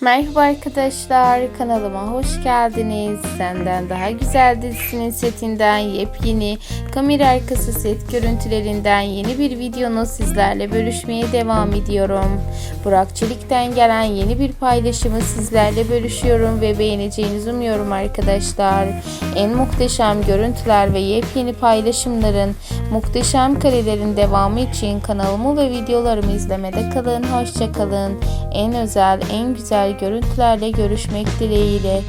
Merhaba arkadaşlar, kanalıma hoş geldiniz. Senden Daha Güzel dizisinin setinden yepyeni kamera arkası set görüntülerinden yeni bir videonu sizlerle bölüşmeye devam ediyorum. Burak Çelik'ten gelen yeni bir paylaşımı sizlerle bölüşüyorum ve beğeneceğinizi umuyorum arkadaşlar. En muhteşem görüntüler ve yepyeni paylaşımların muhteşem karelerin devamı için kanalımı ve videolarımı izlemede kalın. Hoşçakalın. En özel, en güzel görüntülerle görüşmek dileğiyle.